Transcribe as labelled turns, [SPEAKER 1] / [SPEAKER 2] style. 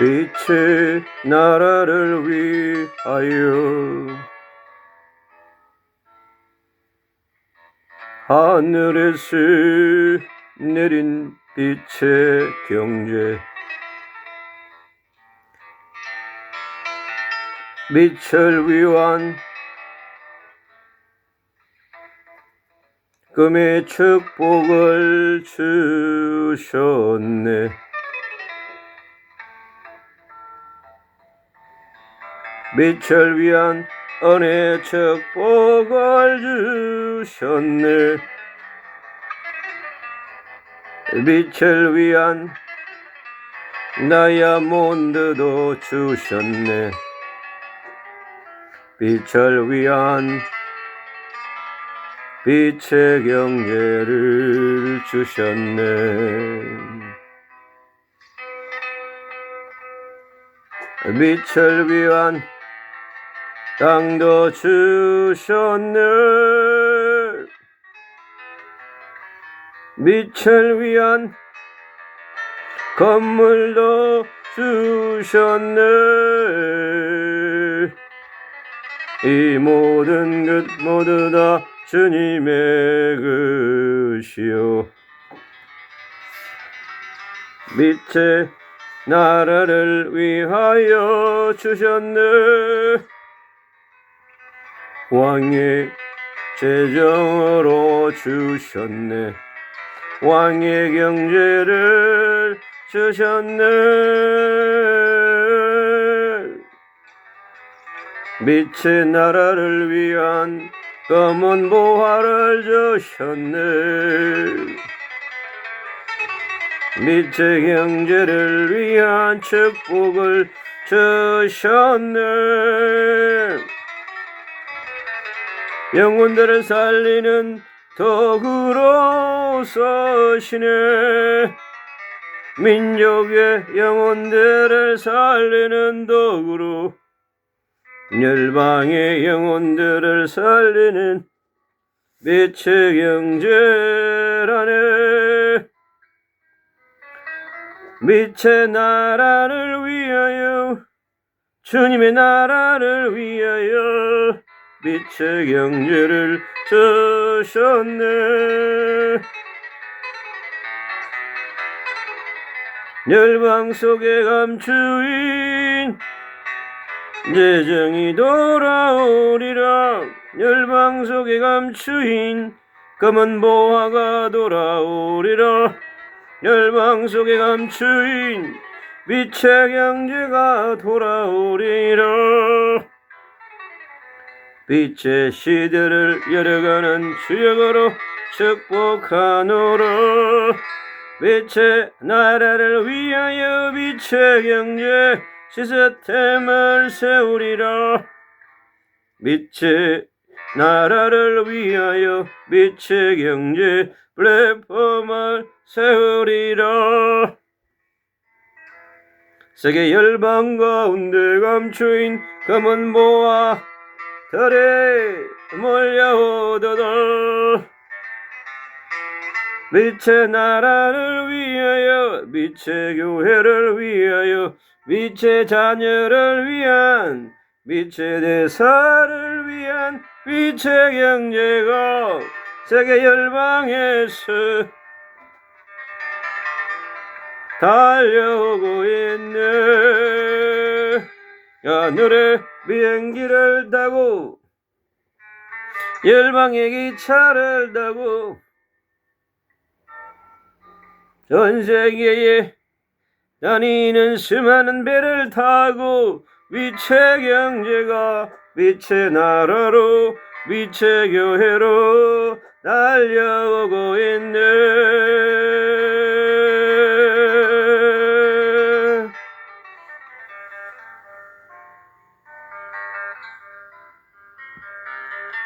[SPEAKER 1] 빛의 나라를 위하여. 하늘에서 내린 빛의 경제. 빛을 위한 금의 축복을 주셨네 빛을 위한 은혜 축복을 주셨네. 빛을 위한 다이아몬드도 주셨네. 빛을 위한 빛의 경제를 주셨네. 빛을 위한 땅도 주셨네. 빛을 위한 건물도 주셨네. 이 모든 것 모두 다 주님의 것이요. 빛의 나라를 위하여 주셨네 왕의 재정으로 주셨네. 왕의 경제를 주셨네. 빛의 나라를 위한 검은 보화를 주셨네. 빛의 경제를 위한 축복을 주셨네 영혼들을 살리는 도구로 서시네. 민족의 영혼들을 살리는 도구로 열방의 영혼들을 살리는 빛의 경제라네. 빛의 나라를 위하여 주님의 나라를 위하여 빛의 경제를 주셨네. 열방 속에 감추인 재정이 돌아오리라. 열방 속에 감추인 검은 보화가 돌아오리라. 열방 속에 감추인 빛의 경제가 돌아오리라 빛의 시대를 열어가는 주역으로 축복하노라 빛의 나라를 위하여 빛의 경제 시스템을 세우리라. 빛의 나라를 위하여 빛의 경제 플랫폼을 세우리라. 세계 열방 가운데 감추인 검은 보화 들에 몰려오도다 빛의 나라를 위하여 빛의 교회를 위하여 빛의 자녀를 위한 빛의 대사를 위한 빛의 경제가 세계 열방에서 달려오고 있네 하늘의 비행기를 타고 열방의 기차를 타고 전 세계에 다니는 수많은 배를 타고 빛의 경제가 빛의 나라로 빛의 교회로 달려오고 있네